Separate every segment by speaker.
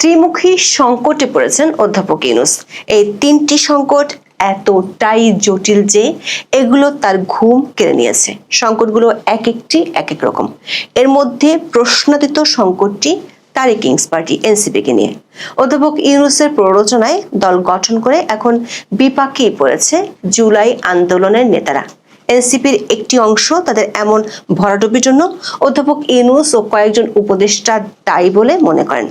Speaker 1: ত্রিমুখী সংকটে পড়েছেন অধ্যাপক ইউনুস। এই তিনটি সংকট এতটাই জটিল যে এগুলো তার ঘুম কেড়ে নিয়েছে। সংকটগুলো এক একটি, এক এক রকম। এর মধ্যে প্রশ্নাতীত সংকটটি তারি কিংস পার্টি এনসিপিকে নিয়ে। অধ্যাপক ইউনুসের প্ররোচনায় দল গঠন করে এখন বিপাকেই পড়েছে জুলাই আন্দোলনের নেতারা। এনসিপির একটি অংশ তাদের এমন ভরাডুবির জন্য অধ্যাপক ইউনুস ও কয়েকজন উপদেষ্টা দায়ী বলে মনে করেন।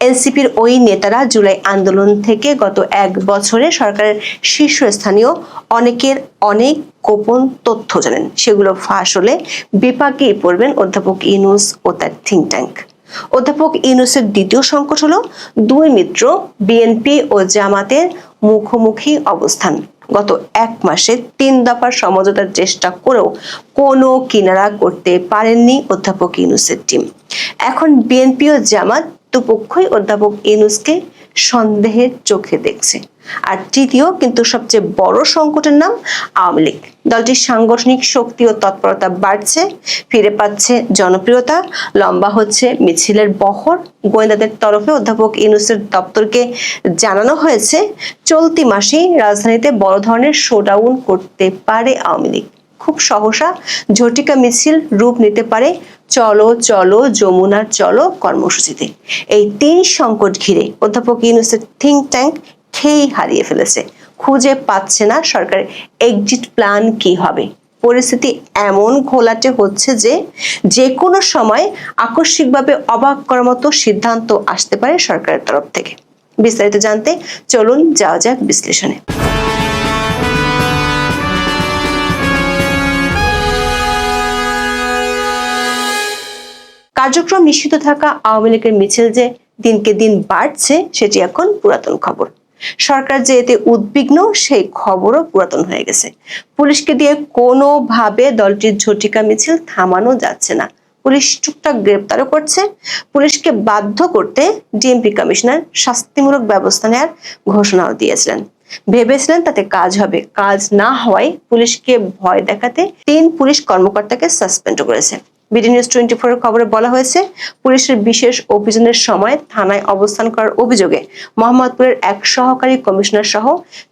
Speaker 1: এনসিপির ওই নেতারা জুলাই আন্দোলন থেকে গত এক বছরে সরকারের শীর্ষস্থানীয় অনেকের অনেক গোপন তথ্য জানেন। সেগুলো ফাঁস হলে বিপাকেই পড়বেন অধ্যাপক ইউনুস ও তার থিঙ্ক ট্যাঙ্ক অধ্যাপক ইউনুসের দ্বিতীয় সংকট হলো দুই মিত্র, বিএনপি ও জামাতের মুখোমুখি অবস্থান। গত এক মাসে তিন দফার সমঝোতার চেষ্টা করেও কোনো কিনারা করতে পারেননি অধ্যাপক ইউনুসের টিম। এখন বিএনপি ও জামাত, দুপক্ষই অধ্যাপক ইউনুসকে সন্দেহের চোখে দেখছে। আর তৃতীয়, কিন্তু সবচেয়ে বড় সংকটের নাম আওয়ামী লীগ। দলটির সাংগঠনিক শক্তি ও তৎপরতা বাড়ছে, ফিরে পাচ্ছে জনপ্রিয়তা, লম্বা হচ্ছে মিছিলের বহর। গোয়েন্দাদের তরফে অধ্যাপক ইউনুসের দপ্তরকে জানানো হয়েছে, চলতি মাসেই রাজধানীতে বড় ধরনের শোডাউন করতে পারে আওয়ামী লীগ। খুব সহসা ঝটিকা মিছিল রূপ নিতে পারে চলো চলো যমুনার চলো কর্মসূচিতে। এই তিন সংকট ঘিরে অধ্যাপক ইউনুসের থিঙ্ক ট্যাঙ্ক খেয়েই হারিয়ে ফেলেছে। খুঁজে পাচ্ছে না সরকারের এক্সিট প্ল্যান কি হবে? পরিস্থিতি এমন ঘোলাটে হচ্ছে যে যে কোনো সময় আকস্মিকভাবে অবাক করার মতো সিদ্ধান্ত আসতে পারে সরকারের তরফ থেকে। বিস্তারিত জানতে চলুন, যাওয়া যাক বিশ্লেষণে। কার্যক্রম নিষিদ্ধ থাকা আওয়ামী লীগের মিছিল যে দিনকে দিন বাড়ছে, সেটি এখন পুরাতন খবর। সরকার যে এতে উদ্বিগ্ন, সেই খবরও পুরাতন হয়ে গেছে। পুলিশকে দিয়ে কোনোভাবে দলটির ঝটিকা মিছিল থামানো যাচ্ছে না। পুলিশ টুকটাক গ্রেপ্তারও করছে। পুলিশকে বাধ্য করতে ডিএমপি কমিশনার শাস্তিমূলক ব্যবস্থা নেওয়ার ঘোষণাও দিয়েছিলেন। ভেবেছিলেন তাতে কাজ হবে। কাজ না হওয়ায় পুলিশকে ভয় দেখাতে তিন পুলিশ কর্মকর্তাকে সাসপেন্ড করেছে। বিডি নিউজ টোয়েন্টি ফোর খবরে বলা হয়েছে, পুলিশের বিশেষ অভিযানের সময় থানায় অবস্থান করার অভিযোগে মোহাম্মদপুরের এক সহকারী কমিশনার সহ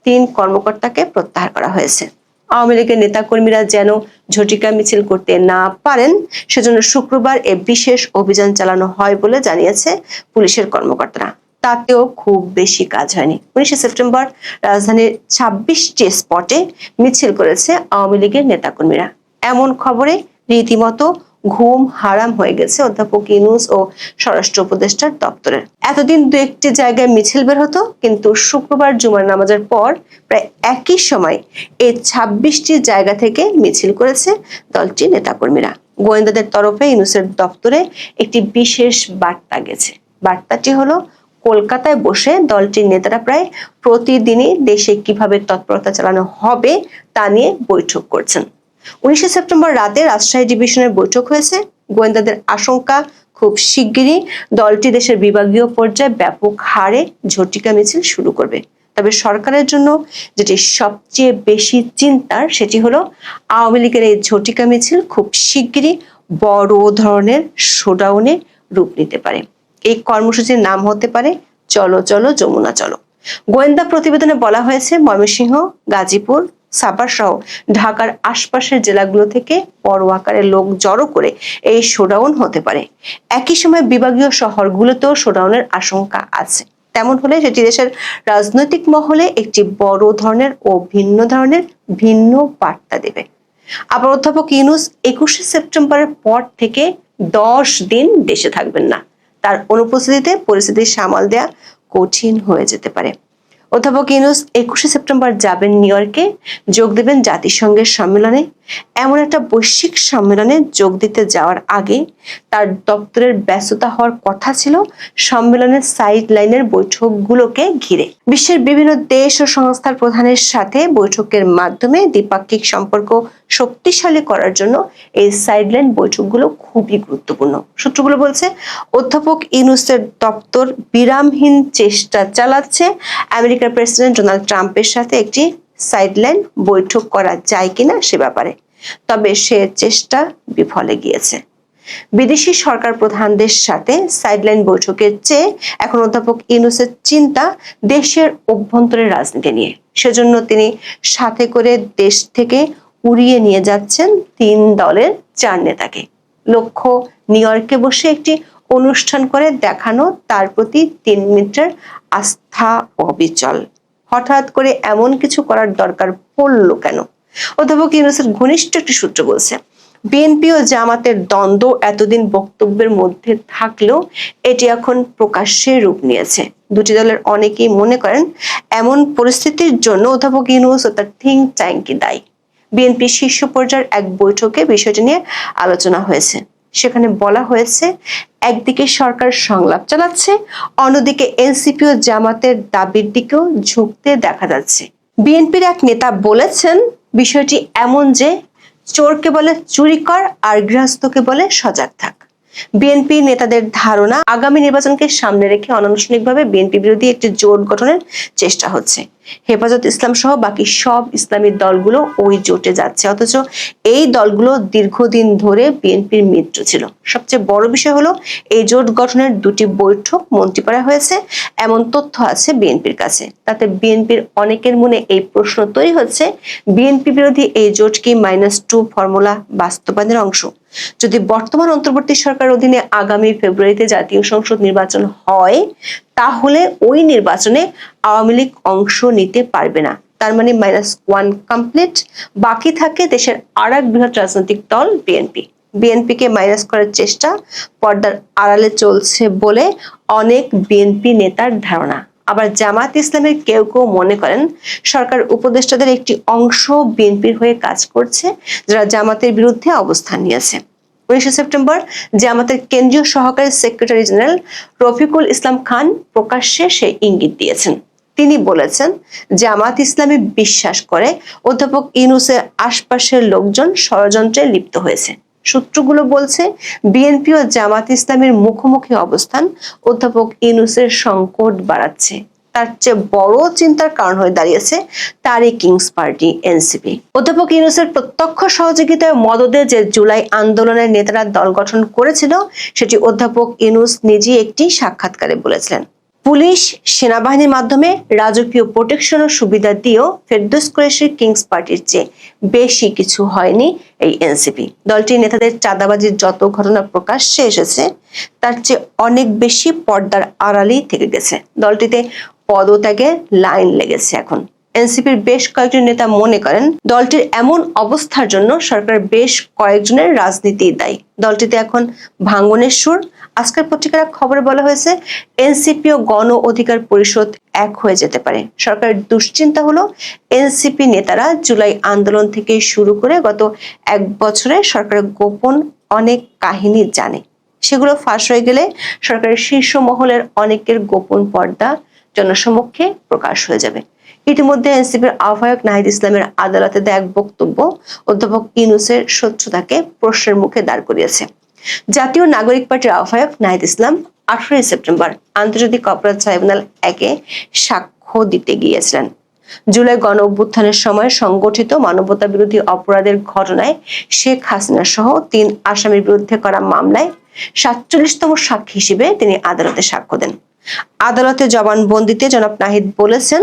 Speaker 1: তিন কর্মকর্তাকে প্রত্যাহার করা হয়েছে। আওয়ামী লীগের নেতাকর্মীরা যেন ঝটিকা মিছিল করতে না পারেন, সেজন্য শুক্রবার এ বিশেষ অভিযান চালানো হয় বলে জানিয়েছে পুলিশের কর্মকর্তারা। তাতেও খুব বেশি কাজ হয়নি। উনিশে সেপ্টেম্বর রাজধানীর ছাব্বিশটি স্পটে মিছিল করেছে আওয়ামী লীগের নেতাকর্মীরা। এমন খবরে রীতিমতো ঘুম হারাম হয়ে গেছে, অধ্যাপক ইনুস ও স্বরাষ্ট্র উপদেষ্টার দপ্তরের। এতদিন দু একটি জায়গায় মিছিল বের হতো, কিন্তু শুক্রবার জুমার নামাজের পর প্রায় একই সময় এই ছাব্বিশটি জায়গা থেকে মিছিল করেছে দলটির নেতাকর্মীরা। গোয়েন্দাদের তরফে ইনুসের দপ্তরে একটি বিশেষ বার্তা গেছে। বার্তাটি হলো, কলকাতায় বসে দলটির নেতারা প্রায় প্রতিদিনই দেশে কীভাবে তৎপরতা চালানো হবে তা নিয়ে বৈঠক করছেন। উনিশে সেপ্টেম্বর রাতে রাজশাহী ডিভিশনের বৈঠক হয়েছে। গোয়েন্দাদের আশঙ্কা খুব শিগগিরই দলটি দেশের বিভাগীয় পর্যায়ে ব্যাপক হারে ঝটিকা মিছিল শুরু করবে। তবে সরকারের জন্য যেটি সবচেয়ে বেশি চিন্তার সেটি হলো, আওয়ামী লীগের এই ঝটিকা মিছিল খুব শিগগিরই বড় ধরনের শোডাউনে রূপ নিতে পারে। এই কর্মসূচির নাম হতে পারে, চলো চলো যমুনা চলো। গোয়েন্দা প্রতিবেদনে বলা হয়েছে, ময়মনসিংহ, গাজীপুর সাপার সহ ঢাকার আশপাশের জেলাগুলো থেকে বড় আকারের লোক জড়ো করে এই শোডাউন হতে পারে। একই সময় বিভাগীয় শহরগুলোতেও শোডাউনের আশঙ্কা আছে। তেমন হলে সেটি দেশের রাজনৈতিক মহলে একটি বড় ধরনের ও ভিন্ন ধরনের ভিন্ন বার্তা দেবে। আবার অধ্যাপক ইউনুস একুশে সেপ্টেম্বরের পর থেকে দশ দিন দেশে থাকবেন না। তার অনুপস্থিতিতে পরিস্থিতি সামাল দেয়া কঠিন হয়ে যেতে পারে। অধ্যাপক ইউনুস একুশে সেপ্টেম্বর যাবেন নিউ ইয়র্কে যোগ দেবেন জাতিসংঘের সম্মেলনে। এমন একটা বৈশ্বিক সম্মেলনে যোগ দিতে যাওয়ার আগে তার দপ্তরের ব্যস্ততা হওয়ার কথা ছিল সম্মেলনের সাইড লাইনের বৈঠকগুলোকে ঘিরে। বিশ্বের বিভিন্ন দেশ ও সংস্থার প্রধানের সাথে বৈঠকের মাধ্যমে দ্বিপাক্ষিক সম্পর্ক শক্তিশালী করার জন্য এই সাইডলাইন বৈঠকগুলো খুবই গুরুত্বপূর্ণ। সূত্রগুলো বলছে, অধ্যাপক ইউনুসের দপ্তর বিরামহীন চেষ্টা চালাচ্ছে। আমেরিকার প্রেসিডেন্ট ডোনাল্ড ট্রাম্পের সাথে একটি সাইডলাইন বৈঠক করা যায় কিনা সে ব্যাপারে। তবে সে চেষ্টা বিফলে গিয়েছে। বিদেশি সরকার প্রধানদের সাথে সাইডলাইন বৈঠকের চেয়ে এখন অধ্যাপক ইউনুসের চিন্তা দেশের অভ্যন্তরের রাজনীতি নিয়ে। সেজন্য তিনি সাথে করে দেশ থেকে উড়িয়ে নিয়ে যাচ্ছেন তিন দলের চার নেতাকে। লক্ষ্য, নিউ ইয়র্কে বসে একটি অনুষ্ঠান করে দেখানো তার প্রতি তিন মিটার আস্থা অবিচল। হঠাৎ করে এমন কিছু করার দরকার পড়ল কেন? অধ্যাপক ইউনুসের ঘনিষ্ঠ একটি সূত্র বলছে, বিএনপি ও জামাতের দ্বন্দ্ব এতদিন বক্তব্যের মধ্যে থাকলেও এটি এখন প্রকাশ্যে রূপ নিয়েছে। দুটি দলের অনেকেই মনে করেন, এমন পরিস্থিতির জন্য অধ্যাপক ইউনুস ও তার থিঙ্ক ট্যাঙ্কি দায়ী। বিএনপি শীর্ষ পর্যায়ের এক বৈঠকে বিষয়টি নিয়ে আলোচনা হয়েছে। সেখানে বলা হয়েছে, একদিকে সরকার সংলাপ চালাচ্ছে, অন্যদিকে এনসিপি ও জামাতের দাবির দিকেও ঝুঁকতে দেখা যাচ্ছে। বিএনপির এক নেতা বলেছেন, বিষয়টি এমন যে, চোরকে বলে চুরি কর আর গৃহস্থকে বলে সজাগ থাক। বিএনপি নেতাদের ধারণা আগামী নির্বাচনকে সামনে রেখে অনানুষ্ঠানিকভাবে বিএনপি বিরোধী একটি জোট গঠনের চেষ্টা হচ্ছে। হেফাজত ইসলাম সহ বাকি সব ইসলামী দলগুলো ওই জোটে যাচ্ছে, অথচ এই দলগুলো দীর্ঘদিন ধরে বিএনপির মিত্র ছিল। সবচেয়ে বড় বিষয় হলো, এই জোট গঠনের দুটি বৈঠক মন্ত্রীপাড়া হয়েছে, এমন তথ্য আছে বিএনপির কাছে। তাতে বিএনপির অনেকের মনে এই প্রশ্ন তৈরি হচ্ছে বিএনপি বিরোধী এই জোট কি মাইনাস টু ফর্মুলা বাস্তবায়নের অংশ। যদি বর্তমান অন্তর্বর্তী সরকার অধীনে আগামী ফেব্রুয়ারিতে জাতীয় সংসদ নির্বাচন হয়, তাহলে ওই নির্বাচনে আওয়ামী লীগ অংশ নিতে পারবে না। তার মানে মাইনাস ওয়ান কমপ্লিট বাকি থাকে দেশের আর এক বৃহৎ রাজনৈতিক দল বিএনপি বিএনপিকে মাইনাস করার চেষ্টা, পর্দার আড়ালে চলছে বলে অনেক বিএনপি নেতার ধারণা। আবার জামাত ইসলামের কেউ কেউ মনে করেন সরকার উপদেষ্টাদের একটি অংশ বিএনপির হয়ে কাজ করছে, যারা জামাতের বিরুদ্ধে অবস্থান নিয়েছে। উনিশে সেপ্টেম্বর জামাতের কেন্দ্রীয় সহকারী সেক্রেটারি জেনারেল রফিকুল ইসলাম খান প্রকাশ্যে সে ইঙ্গিত দিয়েছেন। তিনি বলেছেন জামাত ইসলামী বিশ্বাস করে অধ্যাপক ইনুসের আশপাশের লোকজন ষড়যন্ত্রে লিপ্ত হয়েছে। সূত্রগুলো বলছে, বিএনপি ও জামাত ইসলামের মুখোমুখি অবস্থান অধ্যাপক ইনুসের সংকট বাড়াচ্ছে। তার চেয়ে বড় চিন্তার কারণ হয়ে দাঁড়িয়েছে তারই কিংস পার্টি, এনসিপি। অধ্যাপক ইউনুসের প্রত্যক্ষ সহযোগিতায় মদদে যে জুলাই আন্দোলনের নেতারা দল গঠন করেছিল, সেটি অধ্যাপক ইউনুস নিজেই একটি সাক্ষাৎকারে বলেছিলেন। পুলিশ সেনাবাহিনীর মাধ্যমে রাজকীয় প্রোটেকশন ও সুবিধা দিয়েও ফেরদোস কুরেশির কিংস পার্টির চেয়ে বেশি কিছু হয়নি এই এনসিপি দলটির নেতাদের চাঁদাবাজির যত ঘটনা প্রকাশ্যে এসেছে, তার চেয়ে অনেক বেশি পর্দার আড়ালেই থেকে গেছে। দলটিতে পদত্যাগের লাইন লেগেছে এখন। এনসিপির বেশ কয়েকজন নেতা মনে করেন, দলটির এমন অবস্থার জন্য সরকার বেশ কয়েকজনের রাজনীতি দায়ী। দলটিতে এখন ভাঙ্গনের সুর। আজকের পত্রিকার খবরে বলা হয়েছে, এনসিপি ও গণ অধিকার পরিষদ এক হয়ে যেতে পারে। সরকারের দুশ্চিন্তা হলো, এনসিপি নেতারা জুলাই আন্দোলন থেকে শুরু করে গত এক বছরে সরকারের গোপন অনেক কাহিনী জানে। সেগুলো ফাঁস হয়ে গেলে সরকারের শীর্ষ মহলের অনেকের গোপন পর্দা জনসমক্ষে প্রকাশ হয়ে যাবে। ইতিমধ্যে এনসিপির আহ্বায়ক নাহিদ ইসলামের আদালতে দেয়া এক বক্তব্য অধ্যাপক ইনুসের স্বচ্ছতাকে প্রশ্নের মুখে দাঁড় করিয়েছে। জাতীয় নাগরিক পার্টির আহ্বায়ক নাহিদ ইসলাম আঠারোই সেপ্টেম্বর আন্তর্জাতিক অপরাধ ট্রাইব্যুনাল একে সাক্ষ্য দিতে গিয়েছিলেন। জুলাই গণ অভ্যুত্থানের সময় সংগঠিত মানবতা বিরোধী অপরাধের ঘটনায় শেখ হাসিনা সহ তিন আসামির বিরুদ্ধে করা মামলায় সাতচল্লিশতম সাক্ষী হিসেবে তিনি আদালতে সাক্ষ্য দেন। আদালতে জবানবন্দিতে জনাব নাহিদ বলেছেন,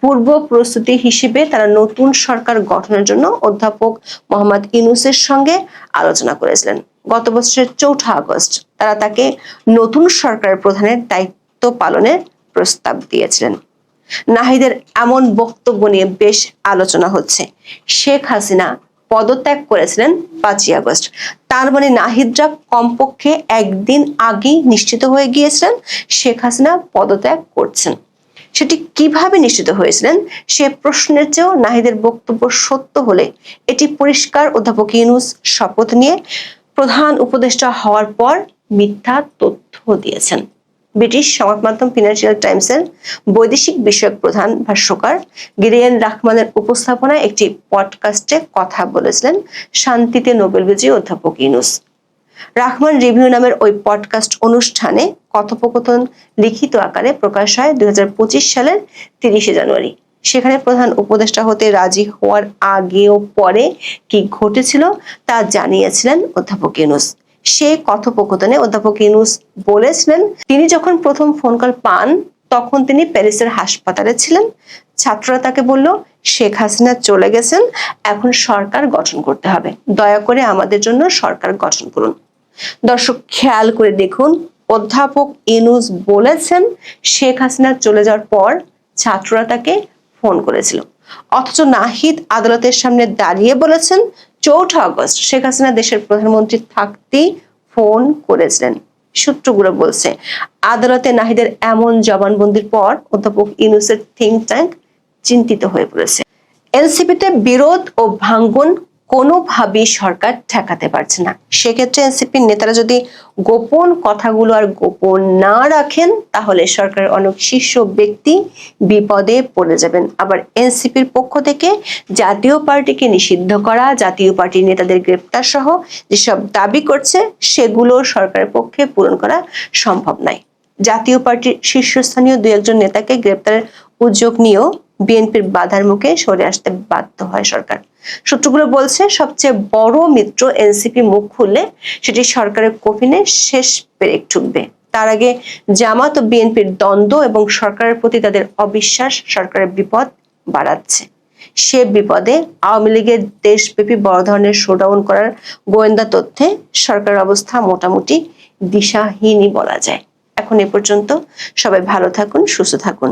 Speaker 1: পূর্ব প্রস্তুতি হিসেবে তারা নতুন সরকার গঠনের জন্য অধ্যাপক মোহাম্মদ ইনুসের সঙ্গে আলোচনা করেছিলেন। গত বছরের চৌঠা আগস্ট তারা তাকে নতুন সরকারের প্রধানের দায়িত্ব পালনের প্রস্তাব দিয়েছিলেন। নাহিদের এমন বক্তব্য নিয়ে বেশ আলোচনা হচ্ছে। শেখ হাসিনা পদত্যাগ করেছিলেন পাঁচই আগস্ট। তার মানে নাহিদরা কমপক্ষে একদিন আগেই নিশ্চিত হয়ে গিয়েছিলেন, শেখ হাসিনা পদত্যাগ করছেন। সেটি কীভাবে নিশ্চিত হয়েছিলেন, সে প্রশ্নের চেয়েও নাহিদের বক্তব্য সত্য হলে এটি পরিষ্কার অধ্যাপক ইউনুস শপথ নিয়ে প্রধান উপদেষ্টা হওয়ার পর মিথ্যা তথ্য দিয়েছেন। ব্রিটিশ সংবাদ মাধ্যম ফিনান্সিয়াল টাইমসের বৈদেশিক বিষয়ক প্রধান ভাষ্যকার গিরিয়ান রাহমানের উপস্থাপনায় একটি পডকাস্টে কথা বলেছিলেন শান্তিতে নোবেল বিজয়ী অধ্যাপক ইউনুস। রাহমান রিভিউ নামের ওই পডকাস্ট অনুষ্ঠানে কথোপকথন লিখিত আকারে প্রকাশ হয় দুই হাজার পঁচিশ সালের তিরিশে জানুয়ারি। সেখানে প্রধান উপদেষ্টা হতে রাজি হওয়ার আগে ও পরে কি ঘটেছিল তা জানিয়েছিলেন অধ্যাপক ইউনুস। সে কথোপকথনে অধ্যাপক ইউনুস বলেছিলেন, তিনি যখন প্রথম ফোন কল পান, তখন তিনি প্যারিসের হাসপাতালে ছিলেন। ছাত্ররা তাকে বলল, শেখ হাসিনা চলে গেছেন, এখন সরকার গঠন করতে হবে। দয়া করে আমাদের জন্য সরকার গঠন করুন। দর্শক, খেয়াল করে দেখুন, অধ্যাপক ইনুস বলেছেন, শেখ হাসিনা চলে যাওয়ার পর ছাত্ররা তাকে ফোন করেছিল। অথচ নাহিদ আদালতের সামনে দাঁড়িয়ে বলেছেন চৌঠা আগস্ট শেখ হাসিনা দেশের প্রধানমন্ত্রী থাকতেই ফোন করেছিলেন। সূত্রগুলো বলছে, আদালতে নাহিদের এমন জবানবন্দির পর অধ্যাপক ইউনুসের থিঙ্ক ট্যাঙ্ক চিন্তিত হয়ে পড়েছে। এনসিপিতে বিরোধ ও ভাঙ্গন কোনোভাবেই সরকার ঠেকাতে পারছে না। সেক্ষেত্রে এনসিপির নেতারা যদি গোপন কথাগুলো আর গোপন না রাখেন, তাহলে সরকারের অনেক শীর্ষ ব্যক্তি বিপদে পড়ে যাবেন। আবার এনসিপির পক্ষ থেকে জাতীয় পার্টিকে নিষিদ্ধ করা, জাতীয় পার্টির নেতাদের গ্রেপ্তার সহ যেসব দাবি করছে, সেগুলো সরকারের পক্ষে পূরণ করা সম্ভব নয়। জাতীয় পার্টির শীর্ষস্থানীয় দু একজন নেতাকে গ্রেপ্তারের উদ্যোগ নিয়েও বিএনপির বাধার মুখে সরে আসতে বাধ্য হয় সরকার। সূত্রগুলো বলছে, সবচেয়ে বড় মিত্র এনসিপি মুখ খুললে সেটি সরকারের কফিনে শেষ পেরেক ঠুকবে। তার আগে জামাত ও বিএনপির দ্বন্দ্ব এবং সরকারের প্রতি তাদের অবিশ্বাস সরকারের বিপদ বাড়াচ্ছে। সে বিপদে আওয়ামী লীগের দেশব্যাপী বড় ধরনের শোডাউন করার গোয়েন্দা তথ্যে সরকারের অবস্থা মোটামুটি দিশাহীনই বলা যায়। এখন এ পর্যন্ত সবাই ভালো থাকুন, সুস্থ থাকুন।